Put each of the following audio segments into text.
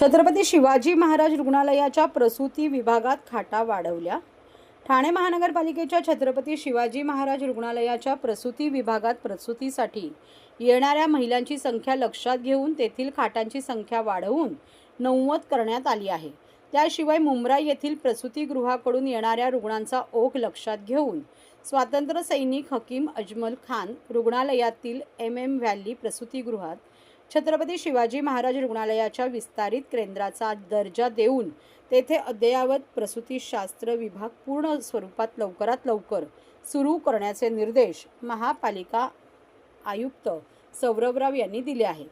छत्रपती शिवाजी महाराज रुग्णालयाच्या प्रसूती विभागात खाटा वाढवल्या. ठाणे महानगरपालिकेच्या छत्रपती शिवाजी महाराज रुग्णालयाच्या प्रसूती विभागात प्रसूतीसाठी येणाऱ्या महिलांची संख्या लक्षात घेऊन तेथील खाटांची संख्या वाढवून नव्वद करण्यात आली आहे. त्याशिवाय मुंब्रा येथील प्रसूतीगृहाकडून येणाऱ्या रुग्णांचा ओघ लक्षात घेऊन स्वातंत्र्य सैनिक हकीम अजमल खान रुग्णालयातील एम एम व्हॅली प्रसूतीगृहात छत्रपती शिवाजी महाराज रुग्णालयाच्या विस्तारित केंद्राचा दर्जा देऊन तेथे अद्ययावत प्रसूतीशास्त्र विभाग पूर्ण स्वरूपात लवकरात लवकर सुरू करण्याचे निर्देश महापालिका आयुक्त सौरभराव यांनी दिले आहेत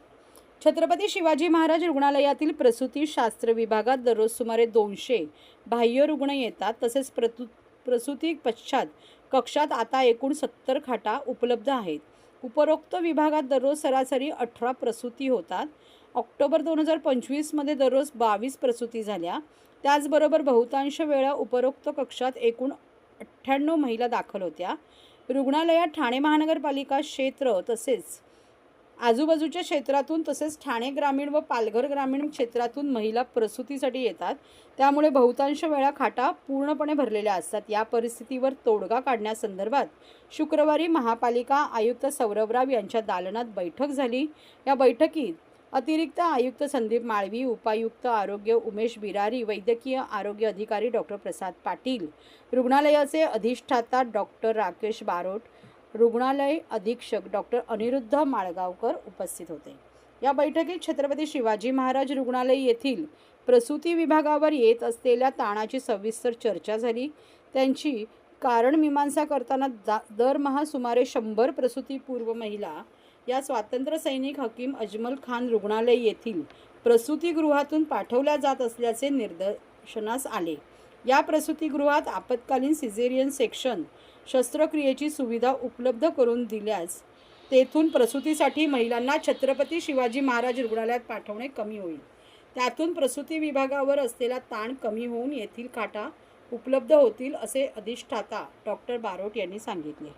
छत्रपती शिवाजी महाराज रुग्णालयातील प्रसूतीशास्त्र विभागात दररोज सुमारे दोनशे बाह्य रुग्ण येतात तसेच प्रतु प्रसूती पश्चात कक्षात आता एकूण सत्तर खाटा उपलब्ध आहेत. उपरोक्त विभागात दररोज सरासरी अठरा प्रसूती होतात. ऑक्टोबर दोन हजार पंचवीसमध्ये दररोज बावीस प्रसूती झाल्या. त्याचबरोबर बहुतांश वेळा उपरोक्त कक्षात एकूण अठ्ठ्याण्णव महिला दाखल होत्या. रुग्णालयात ठाणे महानगरपालिका क्षेत्र तसेच आजूबाजूच्या क्षेत्रातून तसेच ठाणे ग्रामीण व पालघर ग्रामीण क्षेत्रातून महिला प्रसूतीसाठी येतात. त्यामुळे बहुतांश वेळा खाटा पूर्णपणे भरलेल्या असतात. या परिस्थितीवर तोडगा काढण्यासंदर्भात शुक्रवारी महापालिका आयुक्त सौरभराव यांच्या दालनात बैठक झाली. या बैठकीत अतिरिक्त आयुक्त संदीप माळवी उपायुक्त आरोग्य उमेश बिरारी वैद्यकीय आरोग्य अधिकारी डॉक्टर प्रसाद पाटील रुग्णालयाचे अधिष्ठाता डॉक्टर राकेश बारोट रुग्णालय अधीक्षक डॉक्टर अनिरुद्ध माळगावकर उपस्थित होते. या बैठकीत छत्रपती शिवाजी महाराज रुग्णालय येथील प्रसूती विभागावर येत असलेल्या ताणाची सविस्तर चर्चा झाली. त्यांची कारण मीमांसा करताना दा दरमहा सुमारे शंभर प्रसूतीपूर्व महिला या स्वातंत्र्य सैनिक हकीम अजमल खान रुग्णालय येथील प्रसूतीगृहातून पाठवल्या जात असल्याचे निदर्शनास आले. या प्रसूतीगृहात आपत्कालीन सिझेरियन सेक्शन शस्त्रक्रियेची सुविधा उपलब्ध करून दिल्यास तेथून प्रसूतीसाठी महिलांना छत्रपती शिवाजी महाराज रुग्णालयात पाठवणे कमी होईल. त्यातून प्रसूती विभागावर असलेला ताण कमी होऊन येथील खाटा उपलब्ध होतील असे अधिष्ठाता डॉक्टर बारोट यांनी सांगितले.